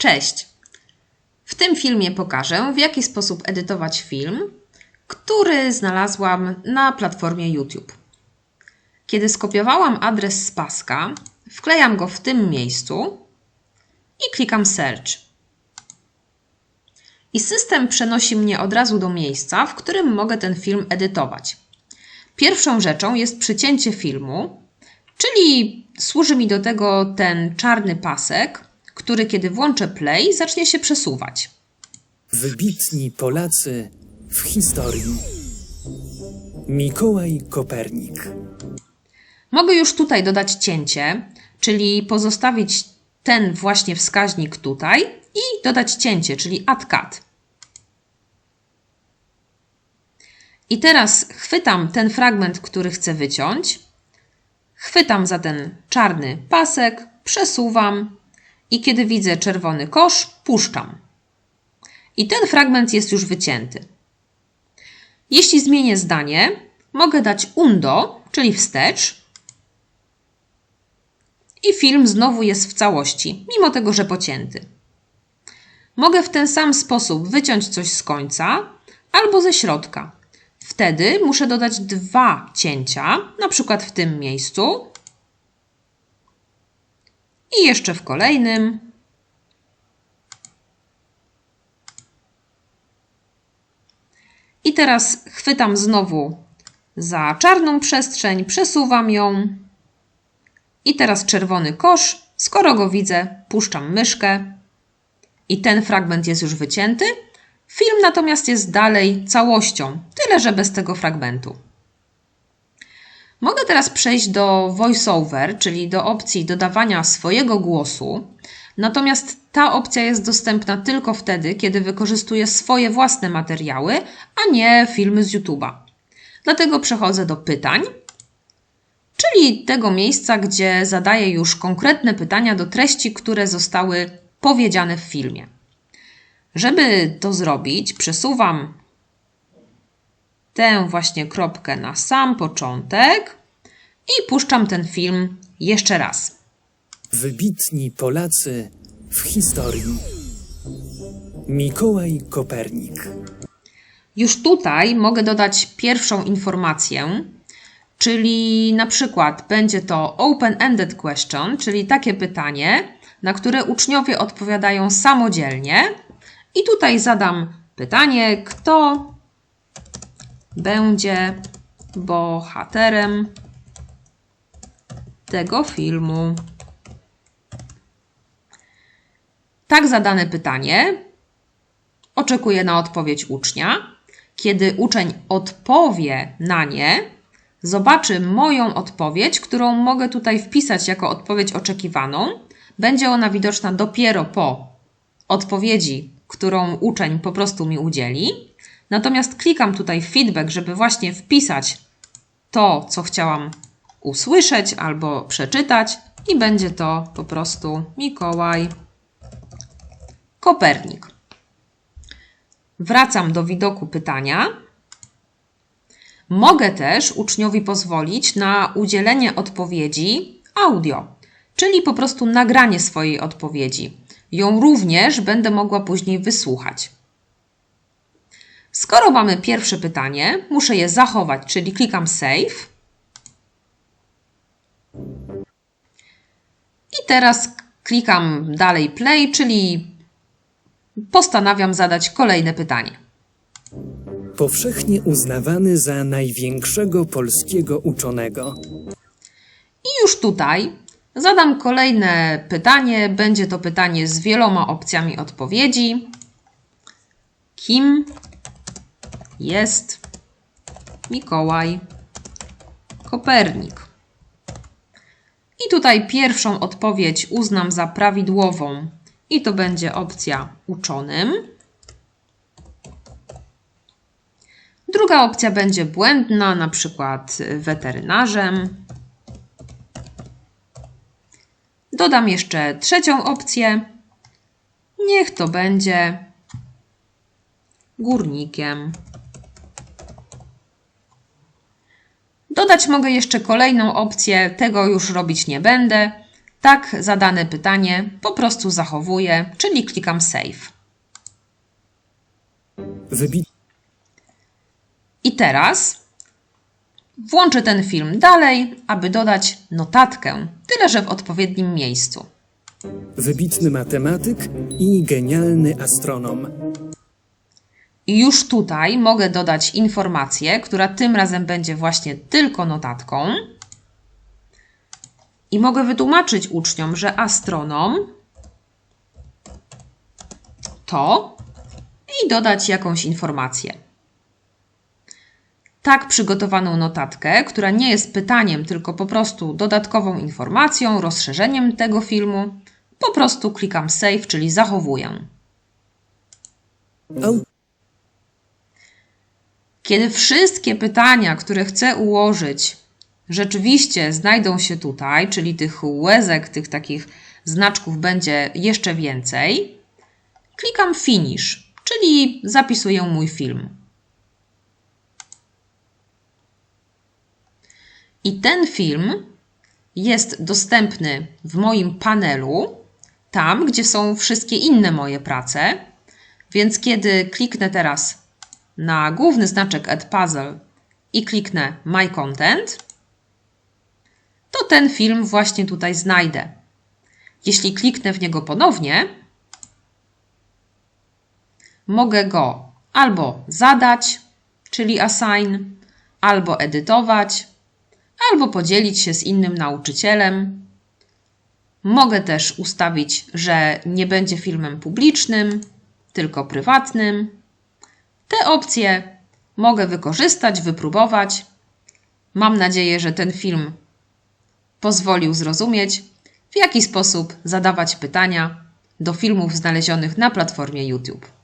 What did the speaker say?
Cześć! W tym filmie pokażę, w jaki sposób edytować film, który znalazłam na platformie YouTube. Kiedy skopiowałam adres z paska, wklejam go w tym miejscu i klikam Search. I system przenosi mnie od razu do miejsca, w którym mogę ten film edytować. Pierwszą rzeczą jest przycięcie filmu, czyli służy mi do tego ten czarny pasek, który kiedy włączę play, zacznie się przesuwać. Wybitni Polacy w historii. Mikołaj Kopernik. Mogę już tutaj dodać cięcie, czyli pozostawić ten właśnie wskaźnik tutaj i dodać cięcie, czyli add cut. I teraz chwytam ten fragment, który chcę wyciąć, chwytam za ten czarny pasek, przesuwam i kiedy widzę czerwony kosz, puszczam. I ten fragment jest już wycięty. Jeśli zmienię zdanie, mogę dać undo, czyli wstecz, i film znowu jest w całości, mimo tego, że pocięty. Mogę w ten sam sposób wyciąć coś z końca albo ze środka. Wtedy muszę dodać dwa cięcia, na przykład w tym miejscu i jeszcze w kolejnym. I teraz chwytam znowu za czarną przestrzeń, przesuwam ją. I teraz czerwony kosz. Skoro go widzę, puszczam myszkę. I ten fragment jest już wycięty. Film natomiast jest dalej całością, tyle że bez tego fragmentu. Mogę teraz przejść do VoiceOver, czyli do opcji dodawania swojego głosu. Natomiast ta opcja jest dostępna tylko wtedy, kiedy wykorzystuję swoje własne materiały, a nie filmy z YouTube'a. Dlatego przechodzę do pytań, czyli tego miejsca, gdzie zadaję już konkretne pytania do treści, które zostały powiedziane w filmie. Żeby to zrobić, przesuwam tę właśnie kropkę na sam początek i puszczam ten film jeszcze raz. Wybitni Polacy w historii. Mikołaj Kopernik. Już tutaj mogę dodać pierwszą informację, czyli na przykład będzie to open-ended question, czyli takie pytanie, na które uczniowie odpowiadają samodzielnie. I tutaj zadam pytanie, kto będzie bohaterem tego filmu. Tak zadane pytanie oczekuję na odpowiedź ucznia. Kiedy uczeń odpowie na nie, zobaczy moją odpowiedź, którą mogę tutaj wpisać jako odpowiedź oczekiwaną. Będzie ona widoczna dopiero po odpowiedzi, którą uczeń po prostu mi udzieli. Natomiast klikam tutaj feedback, żeby właśnie wpisać to, co chciałam usłyszeć albo przeczytać, i będzie to po prostu Mikołaj Kopernik. Wracam do widoku pytania. Mogę też uczniowi pozwolić na udzielenie odpowiedzi audio, czyli po prostu nagranie swojej odpowiedzi. Ją również będę mogła później wysłuchać. Skoro mamy pierwsze pytanie, muszę je zachować, czyli klikam Save. I teraz klikam dalej Play, czyli postanawiam zadać kolejne pytanie. Powszechnie uznawany za największego polskiego uczonego. I już tutaj zadam kolejne pytanie. Będzie to pytanie z wieloma opcjami odpowiedzi. Kim jest Mikołaj Kopernik? I tutaj pierwszą odpowiedź uznam za prawidłową i to będzie opcja uczonym. Druga opcja będzie błędna, na przykład weterynarzem. Dodam jeszcze trzecią opcję. Niech to będzie górnikiem. Dodać mogę jeszcze kolejną opcję, tego już robić nie będę. Tak zadane pytanie po prostu zachowuję, czyli klikam Save. Wybit I teraz włączę ten film dalej, aby dodać notatkę, tyle że w odpowiednim miejscu. wybitny matematyk i genialny astronom. I już tutaj mogę dodać informację, która tym razem będzie właśnie tylko notatką. I mogę wytłumaczyć uczniom, że astronom to i dodać jakąś informację. Tak przygotowaną notatkę, która nie jest pytaniem, tylko po prostu dodatkową informacją, rozszerzeniem tego filmu, po prostu klikam Save, czyli zachowuję. Au Kiedy wszystkie pytania, które chcę ułożyć, rzeczywiście znajdą się tutaj, czyli tych łezek, tych takich znaczków będzie jeszcze więcej, klikam Finish, czyli zapisuję mój film. I ten film jest dostępny w moim panelu, tam gdzie są wszystkie inne moje prace. Więc kiedy kliknę teraz na główny znaczek Add Puzzle i kliknę My Content, to ten film właśnie tutaj znajdę. Jeśli kliknę w niego ponownie, mogę go albo zadać, czyli assign, albo edytować, albo podzielić się z innym nauczycielem. Mogę też ustawić, że nie będzie filmem publicznym, tylko prywatnym. Te opcje mogę wykorzystać, wypróbować. Mam nadzieję, że ten film pozwolił zrozumieć, w jaki sposób zadawać pytania do filmów znalezionych na platformie YouTube.